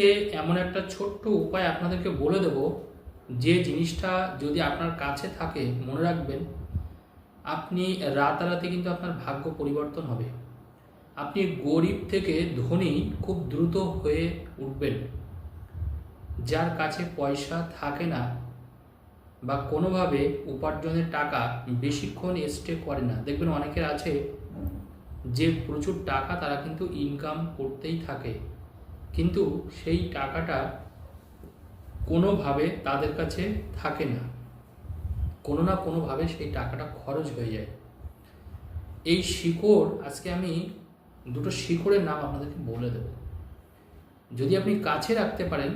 আজকে এমন একটা ছোট্ট উপায় আপনাদেরকে বলে দেব, যে জিনিসটা যদি আপনার কাছে থাকে, মনে রাখবেন, আপনি রাতারাতি কিন্তু আপনার ভাগ্য পরিবর্তন হবে। আপনি গরিব থেকে ধনী খুব দ্রুত হয়ে উঠবেন। যার কাছে পয়সা থাকে না বা কোনোভাবে উপার্জনের টাকা বেশিক্ষণ স্টে করে না। দেখবেন অনেকের আছে, যে প্রচুর টাকা তারা কিন্তু ইনকাম করতেই থাকে। কিন্তু সেই টাকাটা কোনোভাবে তাদের কাছে থাকে না। কোনো না কোনোভাবে সেই টাকাটা খরচ হয়ে যায়। এই শিকড়, আজকে আমি দুটো শিকড়ের নাম আপনাদেরকে বলে দেব। যদি আপনি কাছে রাখতে পারেন,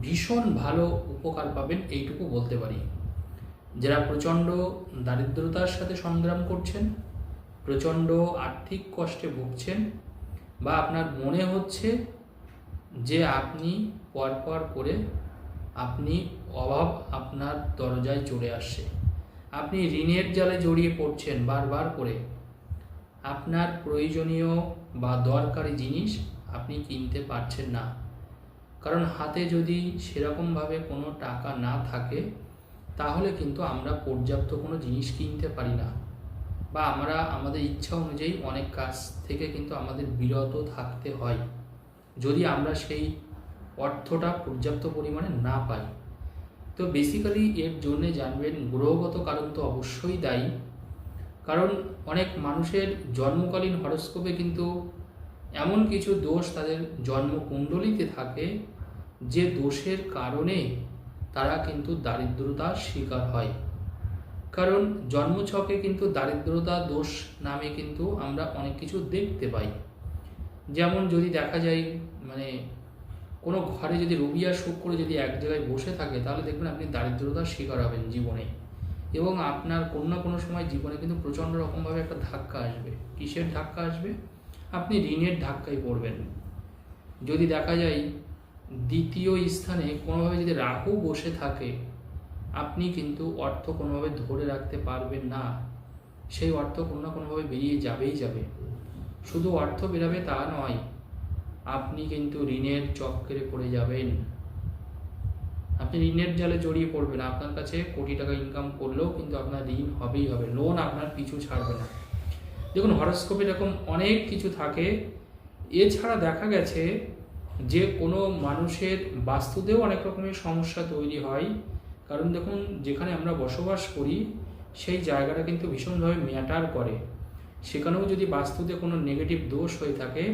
ভীষণ ভালো উপকার পাবেন এইটুকু বলতে পারি। যারা প্রচণ্ড দারিদ্রতার সাথে সংগ্রাম করছেন, প্রচণ্ড আর্থিক কষ্টে ভুগছেন বা আপনার মনে হচ্ছে যে আপনি পরপর করে আপনি অভাব আপনার দরজায় চলে আসছে। আপনি ঋণের জালে জড়িয়ে পড়ছেন বারবার করে। আপনার প্রয়োজনীয় বা দরকারি জিনিস আপনি কিনতে পারছেন না। কারণ হাতে যদি সেরকমভাবে কোনো টাকা না থাকে, তাহলে কিন্তু আমরা পর্যাপ্ত কোনো জিনিস কিনতে পারি না। বা আমরা আমাদের ইচ্ছা অনুযায়ী অনেক কাজ থেকে কিন্তু আমাদের বিরত থাকতে হয়। যদি আমরা সেই অর্থটা পর্যাপ্ত পরিমাণে না পাই, তো বেসিক্যালি এর জন্য জানবেন গ্রহগত কারণ তো অবশ্যই দায়ী। কারণ অনেক মানুষের জন্মকালীন হরস্কোপে কিন্তু এমন কিছু দোষ তাদের জন্মকুণ্ডলিতে থাকে, যে দোষের কারণে তারা কিন্তু দারিদ্রতার শিকার হয়। কারণ জন্মছকে কিন্তু দারিদ্রতা দোষ নামে কিন্তু আমরা অনেক কিছু দেখতে পাই। যেমন যদি দেখা যায় মানে কোনো ঘরে যদি রবি আর করে যদি এক জায়গায় বসে থাকে, তাহলে দেখবেন আপনি দারিদ্রতার শিকার হবেন জীবনে। এবং আপনার কোনো না কোনো সময় জীবনে কিন্তু প্রচণ্ড রকমভাবে একটা ধাক্কা আসবে। কিসের ধাক্কা আসবে? আপনি ঋণের ধাক্কায় পড়বেন। যদি দেখা যায়, দ্বিতীয় স্থানে কোনোভাবে যদি রাহু বসে থাকে আপনি কিন্তু অর্থ কোনোভাবে ধরে রাখতে পারবেন না। সেই অর্থ কোনো না কোনোভাবে বেরিয়ে যাবেই যাবে। শুধু অর্থ বেরাবে তা নয়, আপনি কিন্তু ঋণের চক্রে পড়ে যাবেন। আপনি ঋণের জালে জড়িয়ে পড়বেন। আপনার কাছে কোটি টাকা ইনকাম করলেও কিন্তু আপনার ঋণ হবেই হবে। লোন আপনার পিছু ছাড়বে না। দেখুন হরস্কোপে এরকম অনেক কিছু থাকে। এছাড়া দেখা গেছে যে কোনো মানুষের বাস্তুতেও অনেক রকমের সমস্যা তৈরি হয়। কারণ দেখুন, যেখানে আমরা বসবাস করি, সেই জায়গাটা কিন্তু ভীষণভাবে ম্যাটার করে। সেখানেও যদি বাস্তুতে কোনো নেগেটিভ দোষ হয়ে থাকে,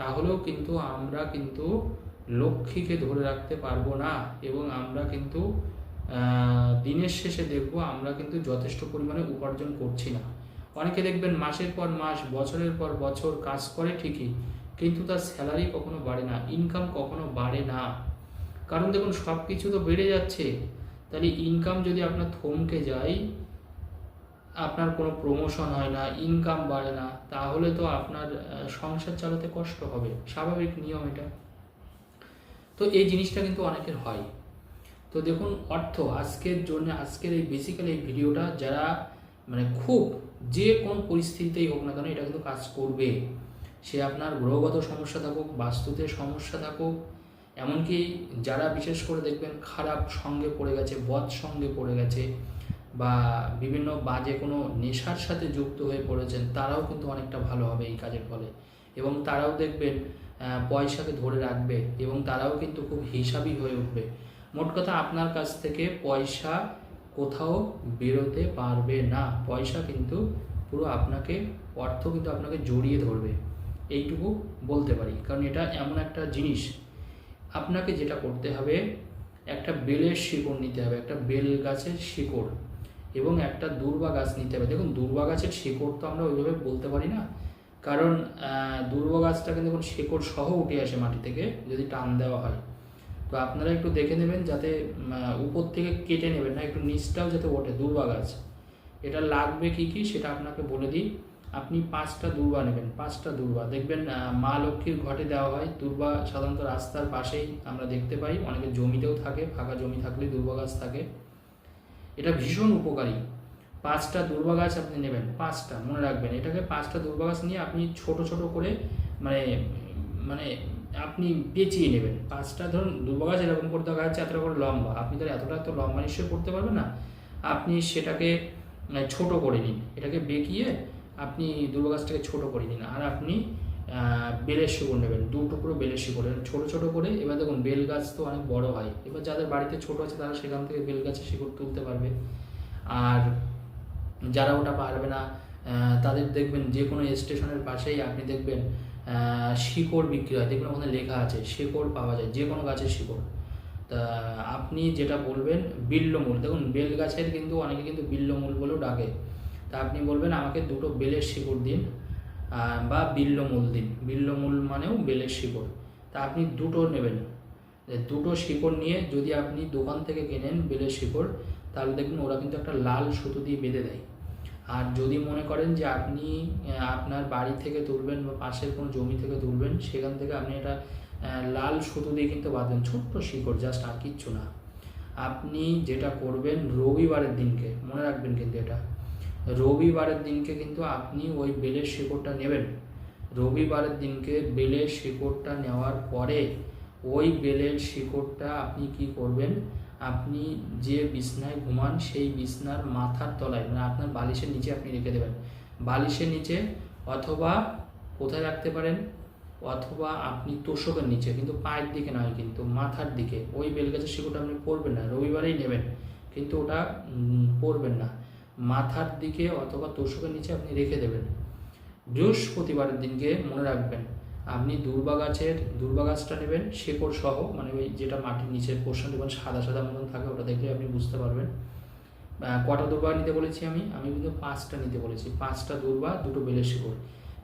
তাহলেও কিন্তু আমরা কিন্তু লক্ষ্মীকে ধরে রাখতে পারব না এবং আমরা কিন্তু দিনের শেষে দেখব আমরা কিন্তু যথেষ্ট পরিমাণে উপার্জন করছি না। অনেকে দেখবেন মাসের পর মাস, বছরের পর বছর কাজ করে ঠিকই, কিন্তু তার স্যালারি কখনো বাড়ে না ইনকাম কখনো বাড়ে না। কারণ দেখুন সব কিছু তো বেড়ে যাচ্ছে। তাহলে ইনকাম যদি আপনার থমকে যায়, আপনার কোনো প্রমোশন হয় না ইনকাম বাড়ে না, তাহলে তো আপনার সংসার চালাতে কষ্ট হবে। স্বাভাবিক নিয়ম এটা। তো এই জিনিসটা কিন্তু অনেকের হয়। তো দেখুন, অর্থ আজকের জন্য, আজকের এই বেসিক্যালি এই ভিডিওটা যারা মানে খুব যে কোন পরিস্থিতিতেই হোক না কেন, এটা কিন্তু কাজ করবে। সে আপনার গ্রহগত সমস্যা থাকুক, বাস্তুতে সমস্যা থাকুক এমনকি যারা বিশেষ করে দেখবেন খারাপ সঙ্গে পড়ে গেছে, বদ সঙ্গে পড়ে গেছে বা বিভিন্ন বাজে কোনো নেশার সাথে যুক্ত হয়ে পড়েছেন, তারাও কিন্তু অনেকটা ভালো হবে এই কাজের ফলে। এবং তারাও দেখবেন পয়সাকে ধরে রাখবে এবং তারাও কিন্তু খুব হিসাবি হয়ে উঠবে। মোট কথা আপনার কাছ থেকে পয়সা কোথাও বেরোতে পারবে না। পয়সা কিন্তু পুরো আপনাকে, অর্থ কিন্তু আপনাকে জড়িয়ে ধরবে। এইটুকু বলতে পারি। কারণ এটা এমন একটা জিনিস আপনাকে যেটা করতে হবে, একটা বেলের শিকড় নিতে হবে, একটা বেল গাছের শিকড় এবং একটা দূর্বা গাছ নিতে হবে। দেখুন, দূর্বা গাছের শিকড় তো আমরা ওইভাবে বলতে পারি না, কারণ দূর্বা গাছটা কিন্তু শিকড় সহ উঠে আসে মাটি থেকে যদি টান দেওয়া হয়। তো আপনারা একটু দেখে নেবেন যাতে উপর থেকে কেটে নেবেন না, একটু নিচটাও যাতে ওঠে দূর্বা গাছ। এটা লাগবে কি কি সেটা আপনাকে বলে দিই। আপনি পাঁচটা দূর্বা নেবেন, পাঁচটা দূর্বা দেখবেন মা লক্ষ্মীর ঘটে দেওয়া হয়। দূর্বা সাধারণত রাস্তার পাশেই আমরা দেখতে পাই। অনেকে জমিতেও থাকে, ফাঁকা জমি থাকলে দূর্বা গাছ থাকে। এটা ভীষণ উপকারী। পাঁচটা দূর্বা গাছ আপনি নেবেন, পাঁচটা, মনে রাখবেন। এটাকে পাঁচটা দূর্বা গাছ নিয়ে আপনি ছোট ছোট করে মানে মানে আপনি পেঁচিয়ে নেবেন। পাঁচটা, ধরুন দুর্বা গাছ এরকম করতে দেখা যাচ্ছে এতটা করে লম্বা। আপনি তাহলে এতটা তো লম্বা নিশ্চয়ই করতে পারবেন না। আপনি সেটাকে ছোট করে নিন। এটাকে বেঁকিয়ে আপনি দুর্বা গাছটাকে ছোট করে দিন। আর আপনি বেলের শিকড় নেবেন। দু টুকরো বেলের শিকড় নেবেন। ছোট ছোট করে, এবার দেখুন বেল গাছ তো অনেক বড় হয়। এবার যাদের বাড়িতে ছোট আছে তারা সেখান থেকে বেল গাছের শিকড় তুলতে পারবে। আর যারা ওটা পারবে না তাদের দেখবেন যে কোনো স্টেশনের পাশেই আপনি দেখবেন শিকড় বিক্রি হয়। দেখবেন ওখানে লেখা আছে, শিকড় পাওয়া যায় যে কোনো গাছের শিকড়। তা আপনি যেটা বলবেন, বিল্লমূল। দেখুন, বেল গাছের কিন্তু অনেকে কিন্তু বিল্লমূল বলেও ডাকে। তা আপনি বলবেন আমাকে দুটো বেলের শিকড় দিন বা বিল্লমূল দিন। বিল্লমূল মানেও বেলের শিকড়। তা আপনি দুটো নেবেন। দুটো শিকড় নিয়ে যদি আপনি দোকান থেকে কেনেন বেলের শিকড়, তাহলে দেখবেন ওরা কিন্তু একটা লাল সুতো দিয়ে বেঁধে দেয়। আর যদি মনে করেন যে আপনি আপনার বাড়ি থেকে তুলবেন বা পাশের কোনো জমি থেকে তুলবেন, সেখান থেকে আপনি এটা লাল সুতো দিয়ে কিন্তু বাঁধবেন ছোট্ট শিকড়, জাস্ট আর কিচ্ছু না। আপনি যেটা করবেন রবিবারের দিনকে, মনে রাখবেন কিন্তু এটা রবিবারের দিনকে কিন্তু আপনি ওই বেলের শিকড়টা নেবেন। রবিবারের দিনকে বেলের শিকড়টা নেওয়ার পরে ওই বেলের শিকড়টা আপনি কি করবেন? আপনি যে বিছনায় ঘুমান সেই বিছনার মাথার তলায় মানে আপনার বালিশের নিচে আপনি রেখে দেবেন। বালিশের নিচে অথবা কোথায় রাখতে পারেন? অথবা আপনি তোষকের নিচে কিন্তু পায়ের দিকে নয় কিন্তু মাথার দিকে। ওই বেলগাছের শিকড়টা আপনি পড়বেন না রবিবারেই নেবেন কিন্তু ওটা উম, পরবেন না। মাথার দিকে অথবা তোষকের নিচে আপনি রেখে দেবেন। বৃহস্পতিবারের দিনকে মনে রাখবেন। আপনি দুর্বা গাছের দুর্বা গাছটা নেবেন, শেকড় সহ মানে ওই যেটা মাটির নিচের পোর্শন দেবেন সাদা সাদা মতন থাকে, ওটা দেখলে আপনি বুঝতে পারবেন। কটা দুর্বা নিতে বলেছি আমি? আমি কিন্তু পাঁচটা নিতে বলেছি। পাঁচটা দুর্বা, দুটো বেলের শিকড়।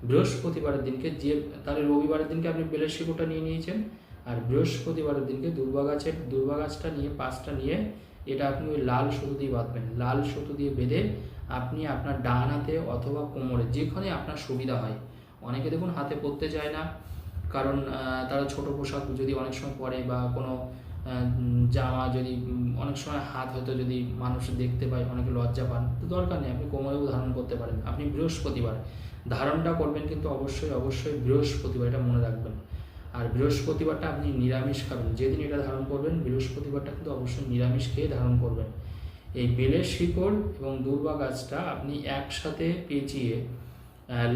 বৃহস্পতিবারের দিনকে যে তাহলে রবিবারের দিনকে আপনি বেলের শিকড়টা নিয়ে নিয়েছেন। আর বৃহস্পতিবারের দিনকে দুর্বা গাছের দুর্বা গাছটা নিয়ে, পাঁচটা নিয়ে এটা আপনি ওই লাল সুতো দিয়ে বাঁধবেন। লাল সুতো দিয়ে বেঁধে আপনি আপনার ডান হাতে অথবা কোমরে যেখানে আপনার সুবিধা হয়। অনেকে দেখুন হাতে পরতে চায় না, কারণ তারা ছোট পোশাক যদি অনেক সময় পরে বা কোনো জামা যদি অনেক সময় হাত হয়তো যদি মানুষ দেখতে পায়, অনেকে লজ্জা পান, তো দরকার নেই, আপনি কোমরেও ধারণ করতে পারেন। আপনি বৃহস্পতিবার, ধারণটা করবেন কিন্তু অবশ্যই অবশ্যই বৃহস্পতিবার এটা মনে রাখবেন। আর বৃহস্পতিবারটা আপনি নিরামিষ খাবেন। যেদিন এটা ধারণ করবেন, বৃহস্পতিবারটা কিন্তু অবশ্যই নিরামিষ খেয়ে ধারণ করবেন। এই বেলের শিকড় এবং দুর্বা গাছটা আপনি একসাথে পেঁচিয়ে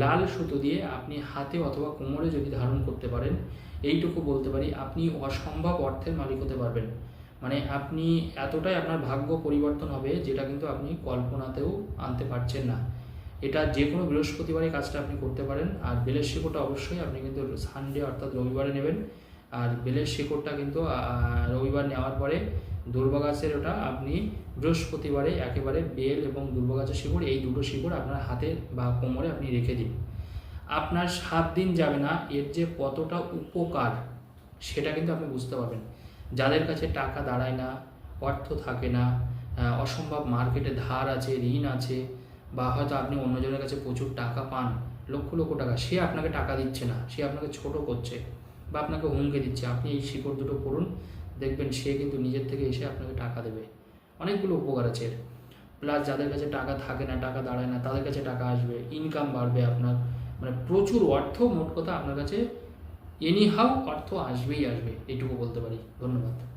লাল সুতো দিয়ে আপনি হাতে অথবা কোমরে যদি ধারণ করতে পারেন, এইটুকু বলতে পারি, আপনি অসম্ভব অর্থের মালিক হতে পারবেন। মানে আপনি এতটাই আপনার ভাগ্য পরিবর্তন হবে, যেটা কিন্তু আপনি কল্পনাতেও আনতে পারছেন না। এটা যে কোনো বৃহস্পতিবারে কাজটা আপনি করতে পারেন। আর বেলের শিকড়টা অবশ্যই আপনি কিন্তু সানডে অর্থাৎ রবিবারে নেবেন। আর বেলের শিকড়টা কিন্তু রবিবার নেওয়ার পরে দুর্বা গাছের ওটা আপনি বৃহস্পতিবারে একেবারে বেল এবং দুর্বা গাছের শিকড়, এই দুটো শিকড় আপনার হাতে বা কোমরে আপনি রেখে দিন। আপনার সাত দিন যাবে না, এর যে কতটা উপকার সেটা কিন্তু আপনি বুঝতে পারবেন। যাদের কাছে টাকা দাঁড়ায় না, অর্থ থাকে না অসম্ভব মার্কেটে ধার আছে, ঋণ আছে বা হয়তো আপনি অন্যজনের কাছে প্রচুর টাকা পান, লক্ষ লক্ষ টাকা, সে আপনাকে টাকা দিচ্ছে না, সে আপনাকে ছোট করছে বা আপনাকে হুমকে দিচ্ছে, আপনি এই শিকড় দুটো পড়ুন, দেখবেন সে কিন্তু নিজের থেকে এসে আপনাকে টাকা দেবে। অনেকগুলো উপকার আছে এর। প্লাস যাদের কাছে টাকা থাকে না, টাকা দাঁড়ায় না, তাদের কাছে টাকা আসবে ইনকাম বাড়বে আপনার মানে প্রচুর অর্থ, মোট কথা আপনার কাছে এনি হাউ অর্থ আসবেই আসবে এইটুকু বলতে পারি। ধন্যবাদ।